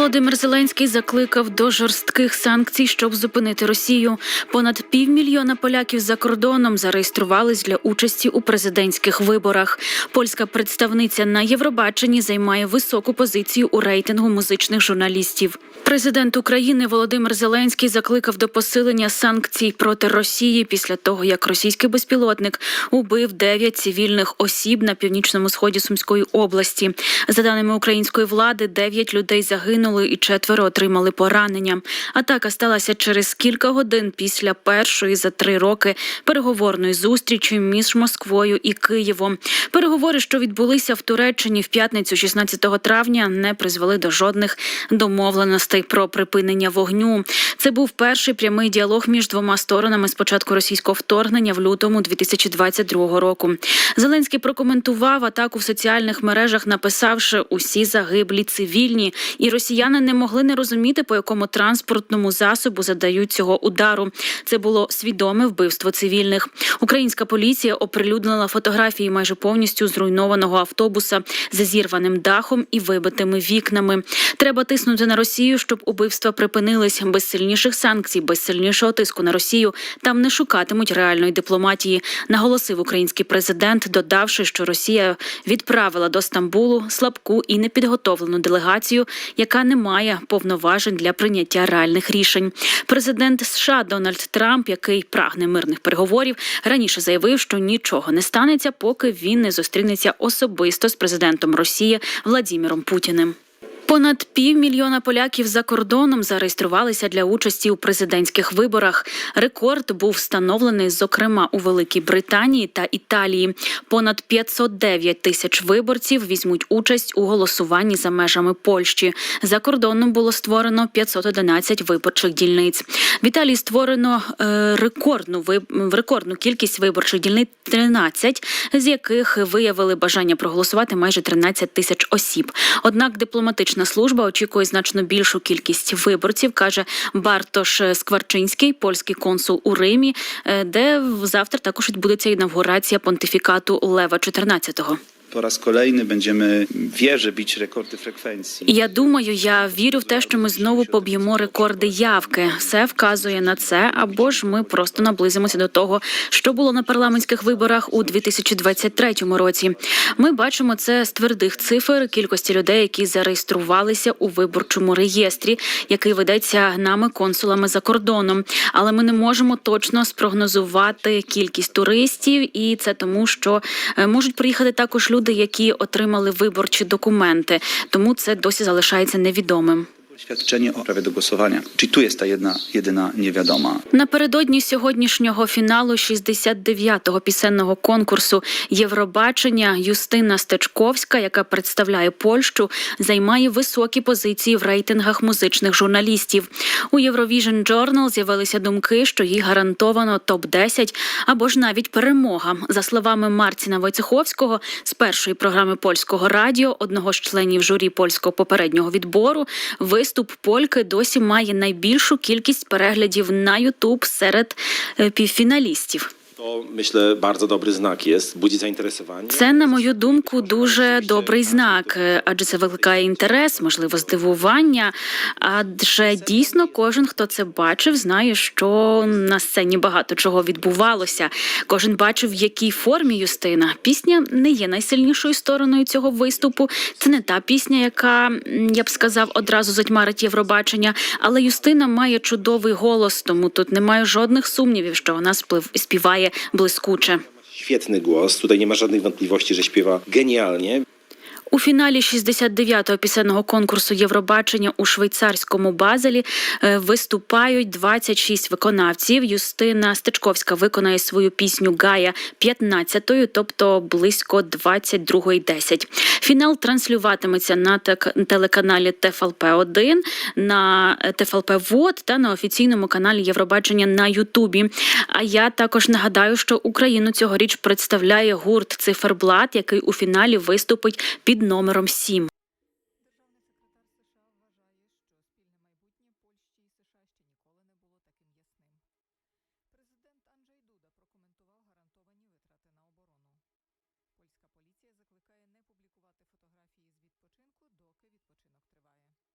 Володимир Зеленський закликав до жорстких санкцій, щоб зупинити Росію. Понад півмільйона поляків за кордоном зареєструвались для участі у президентських виборах. Польська представниця на Євробаченні займає високу позицію у рейтингу музичних журналістів. Президент України Володимир Зеленський закликав до посилення санкцій проти Росії після того, як російський безпілотник убив дев'ять цивільних осіб на північному сході Сумської області. За даними української влади, дев'ять людей загинули і четверо отримали поранення. Атака сталася через кілька годин після першої за три роки переговорної зустрічі між Москвою і Києвом. Переговори, що відбулися в Туреччині в п'ятницю, 16 травня, не призвели до жодних домовленостей про припинення вогню. Це був перший прямий діалог між двома сторонами з початку російського вторгнення в лютому 2022 року. Зеленський прокоментував атаку в соціальних мережах, написавши усі загиблі цивільні, і росіяни не могли не розуміти, по якому транспортному засобу задають цього удару. Це було свідоме вбивство цивільних. Українська поліція оприлюднила фотографії майже повністю зруйнованого автобуса з зірваним дахом і вибитими вікнами. Треба тиснути на Росію, щоб убивства припинились без сильніших санкцій, без сильнішого тиску на Росію. Там не шукатимуть реальної дипломатії, наголосив український президент, додавши, що Росія відправила до Стамбулу слабку і непідготовлену делегацію, яка не має повноважень для прийняття реальних рішень. Президент США Дональд Трамп, який прагне мирних переговорів, раніше заявив, що нічого не станеться, поки він не зустрінеться особисто з президентом Росії Владіміром Путіним. Понад півмільйона поляків за кордоном зареєструвалися для участі у президентських виборах. Рекорд був встановлений, зокрема у Великій Британії та Італії. Понад 509 тисяч виборців візьмуть участь у голосуванні за межами Польщі. За кордоном було створено 511 виборчих дільниць. В Італії створено е, рекордну виб- рекордну кількість виборчих дільниць 13, з яких виявили бажання проголосувати майже 13 тисяч осіб. Однак дипломатична медична служба очікує значно більшу кількість виборців, каже Бартош Скварчинський, польський консул у Римі, е, де завтра також відбудеться інавгурація понтифікату Лева 14-го по raz kolejny będziemy wierzę bić рекорди frekwencji. Я думаю, я вірю в те, що ми знову поб'ємо рекорди явки. Все вказує на це, або ж ми просто наблизимося до того, що було на парламентських виборах у 2023 році. Ми бачимо це з твердих цифр кількості людей, які зареєструвалися у виборчому реєстрі, який ведеться нами консулами за кордоном. Але ми не можемо точно спрогнозувати кількість туристів, і це тому, що е, можуть приїхати також люди які отримали виборчі документи. Тому це досі залишається невідомим. Świadczenie o prawie do głosowania. Czyli tu jest ta jedna, jedyna niewiadoma. Напередодні сьогоднішнього фіналу 69-го пісенного конкурсу Євробачення Юстина Стечковська, яка представляє Польщу, займає високі позиції в рейтингах музичних журналістів. У Eurovision Journal з'явилися думки, що їй гарантовано топ 10 або ж навіть перемога. За словами Марціна Войцеховського з першої програми польського радіо, одного з членів журі польського попереднього відбору, виступ польки досі має найбільшу кількість переглядів на Ютуб серед е, півфіналістів. To myślę bardzo dobry znak jest, budzi zainteresowanie. Це, на мою думку, дуже добрий знак, адже це викликає інтерес, можливо, здивування. Адже дійсно кожен, хто це бачив, знає, що на сцені багато чого відбувалося. Кожен бачив, в якій формі Юстина. Пісня не є найсильнішою стороною цього виступу. Це не та пісня, яка я б сказав одразу затьмарить Євробачення. Але Юстина має чудовий голос, тому тут немає жодних сумнівів, що вона співає błyskucze. Świetny głos, tutaj nie ma żadnych wątpliwości, że śpiewa genialnie. У фіналі 69-го пісенного конкурсу Євробачення у швейцарському Базелі е, виступають 26 виконавців. Юстина Стечковська виконає свою пісню Гая 15-ю, тобто близько 22.10. Фінал транслюватиметься на телеканалі ТФЛП 1 на ТФЛП ВОД та на офіційному каналі Євробачення на Ютубі. А я також нагадаю, що Україну цьогоріч представляє гурт Циферблат, який у фіналі виступить під номером 7. Президент Анджей Дуда прокоментував гарантовані витрати на оборону. Польська поліція закликає не публікувати фотографії з відпочинку, доки відпочинок триває.